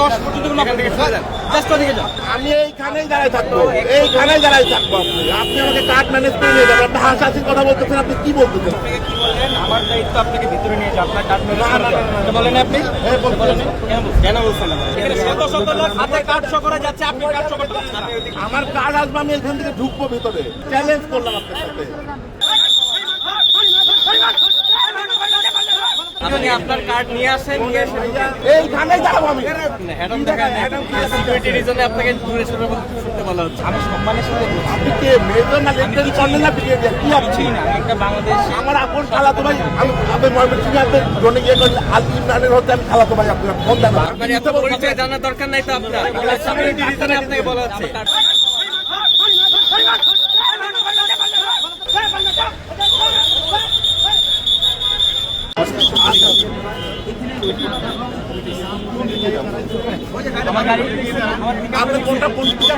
দশ পর্যন্ত কোনো আপনাকে চলে যান। জাস্ট ওদিকে যান। আমি এইখানেই দাঁড়ায় থাকব। এইখানেই দাঁড়ায় থাকব। আপনি আপনি আমাকে কার্ড ম্যানেজ করে নিয়ে যাবেন। আপনি হাসাহাসির কথা বলতেছেন আপনি কি বলতেছেন? আপনাকে কি বললেন? আমার দায়িত্ব আপনাকে ভিতরে নিয়ে আপনার কার্ড। বলেন আপনি? হ্যাঁ, বলেন। কেন বলছেন? কেন এখানে শত শত লোক হাতে কার্ড শো করে যাচ্ছে আপনি কার্ড শো করতে আমার কার্ড আসবে আমি এখান থেকে ঢুকবো ভিতরে। চ্যালেঞ্জ করলাম আপনার সাথে। আপনার কার্ড নিয়ে আসেন এসে এইখানেই আমি হ্যাডম দেখা সিকিউরিটি রিজনে আপনাকে দূরে সরে শুনতে বলা হচ্ছে আমি সম্মানের সাথে আপনি কে মেজর না লেফটেন্ট কর্নেল না ব্রিগেডিয়ার কি আপনি না একটা বাংলাদেশ আমার আপন খালাতো ভাই আমি আপনি ময়মনসিংহে আপনি জনে গিয়ে করলেন আল ইমরানের হচ্ছে আমি খালাতো ভাই আপনার ফোন দেন আপনার এত পরিচয় জানার দরকার নাই তো আপনার সিকিউরিটি রিজনে আপনাকে বলা হচ্ছে আমার গাড়ি আমার আপনি কোনটা কোনটা?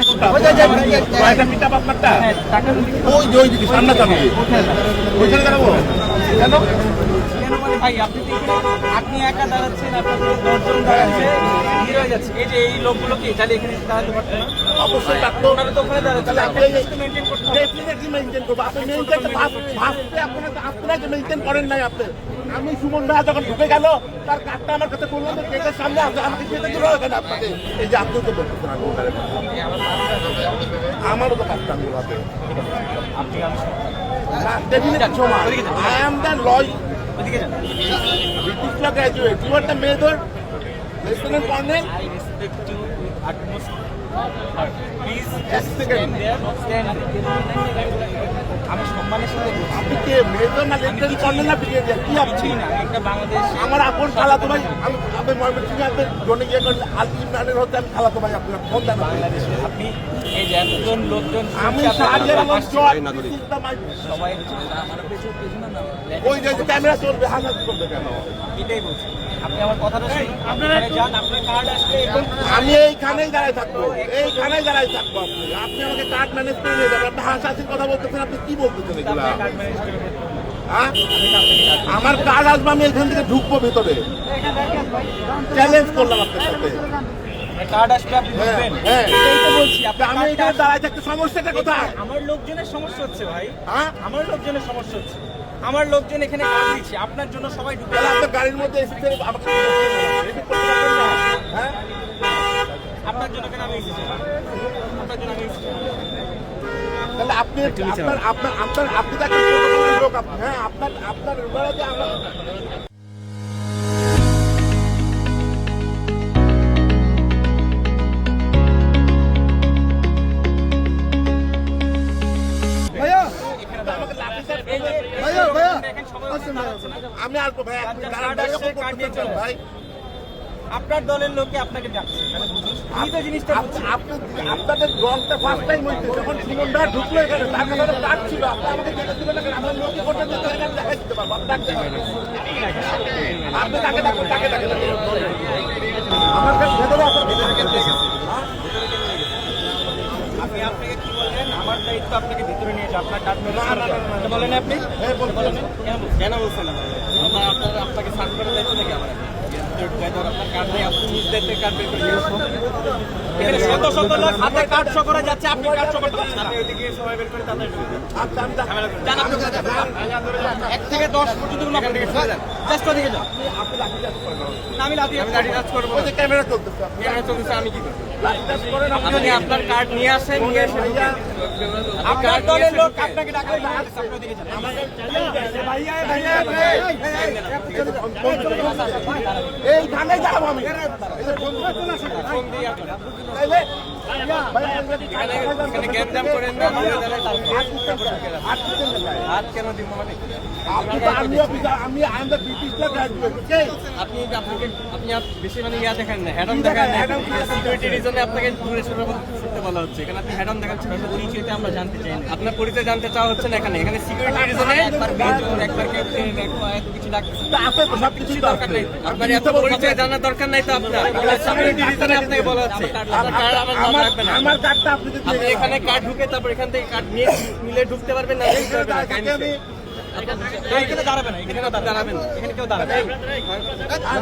কয়টা পিকআপ আপনারটা টাকা ওই ওই দিকে সামনে যাবে ওইখানে দাঁড়াবো কেন? ভাই আপনি তো আপনি একা দাঁড়াচ্ছেন আপনার দশজন দাঁড়াচ্ছে হয়ে যাচ্ছে। এই যে এই লোকগুলো কি? তাহলে এখানে দাঁড়াতে পারতো না? অবশ্যই ওনারা তো ওখানে দাঁড়াচ্ছে তাহলে আপনি মেনটেন করতে হবে ডেফিনেটলি মেনটেন করব। আপনি মেনটেন ভাবতে আপনার আপনাকে মেনটেন করেন নাই আপনি। আমি সুমন ভাই যখন ঢুকে গেল তার কার্ডটা আমার কাছে বললাম যে গেটের সামনে আমাকে দিল এখানে আপনাকে? এই যে আপনি তো বলতেছেন আমারও তো কার্ডটা আপনি আমি আই অ্যাম দ্য লয় ওদিকে যান। Law graduate you are the major lieutenant colonel I respect you utmost. আমি সম্মানের সাথে আপনি কে? না না আপনি? না, একটা বাংলাদেশ আমার আপন খালাতো ভাই আমি ময়মনসিংহে জনে গিয়ে আমি খালাতো ভাই আপনার ফোন দেন আপনি। এই যে এতজন লোকজন আমি সবাই ওই যে ক্যামেরা চলবে হাসাহাসি করবে কেন? এটাই বলছি। আমি এইখানেই দাঁড়ায় থাকব এইখানেই দাঁড়ায় থাকব আপনি। আপনি আমাকে কার্ড ম্যানেজ করে নিয়ে যাবেন আপনি হাসাহাসির কথা বলতেছেন আপনি কি বলতেছেন এগুলা। হ্যাঁ? আমার কার্ড আসবে আমি এখান থেকে ঢুকবো ভিতরে। চ্যালেঞ্জ করলাম আপনার সাথে। কার্ড আপনি হ্যাঁ, বুঝবেন হ্যাঁ। এটাই তো বলছি আপনি আমি এখানে দাঁড়ায় থাকতে সমস্যাটা কোথায়? আমার লোকজনের সমস্যা হচ্ছে ভাই। হ্যাঁ? আমার লোকজনের সমস্যা হচ্ছে। আমার লোকজন এখানে কাজ দিচ্ছে আপনার জন্য সবাই ঢুকে আপনার গাড়ির মধ্যে এসেছে আমাকে? হ্যাঁ? আপনার জন্য কেন আমি এসেছি? আপনার জন্য আমি এসেছি। তাহলে আপনি আপনার আপনার আপনার আপনি তাকে লোক আপনি হ্যাঁ আপনার আপনার আমরা আমি আসব ভাই ভাই। আপনার দলের লোকে আপনাকে ডাকছে মানে আমি তো জিনিসটা আপনি আপনাদের রংটা ফার্স্ট টাইম হয়েছে যখন সুমনরা ঢুকলো এখানে তার কাছে কার্ড ছিল। আপনি আমাকে না? আমার লোককে করতে দেখাই দিতে পারব। ডাকতে আপনি তাকে ডাকুন তাকে ডাকে আমার কাছে ভেতরে আপনার ভেতরে আপনি আপনাকে কি আপনাকে ভিতরে নিয়ে যাও আপনার কাজ। বলেন আপনি হ্যাঁ, বলেন কেন বলছেন? কেন বলছেন আপনার আপনাকে সার্চ করে দায়িত্ব নাকি আমার আসুন। আচ্ছা এক থেকে দশ পর্যন্ত আমি ক্যামেরা চলতেছে ক্যামেরা চলতেছে আমি কি করব আপনি আপনার কার্ড নিয়ে আসেন নিয়ে এসে আপনার দলের লোক আপনাকে ডাকলে আপনি ওদিকে আমি এই যে বন্ধু ফোন দিয়ে আপনি তাইলে ভাইয়া, এখানে এখানে গ্যান্দাম করেন না দূরে দাঁড়ায় তারপরে হাত কেন দিব মানে? আপনি তো আর্মি অফিসার আমি আপনি আপনাকে আপনি বেশি মানে ইয়া দেখেন না হ্যাডম দেখেন সিকিউরিটি রিজনে আপনাকে দূরে সরে শুনতে বলা হচ্ছে। এখানে আপনি হ্যাডম আমরা জানতে চাই আপনার পরিচয় জানতে চাওয়া হচ্ছে না এখানে। এখানে সিকিউরিটি রিজনে একবার একবার কিছু ডাকতেছে তা সব কিছুই দরকার নেই। আপনার এত পরিচয় জানার দরকার নাই তো আপনার আপনাকে বলা হচ্ছে আমার নাম আমার রাখবে না আমার কার্ডটা আপনি এখানে কার্ড ঢুকে তারপর এখান থেকে কার্ড নিয়ে মিলে ঢুকতে পারবেন না না এখানে দাঁড়াবেন না এখানে দাঁড়াবেন এখানে কেউ দাঁড়াবেন আর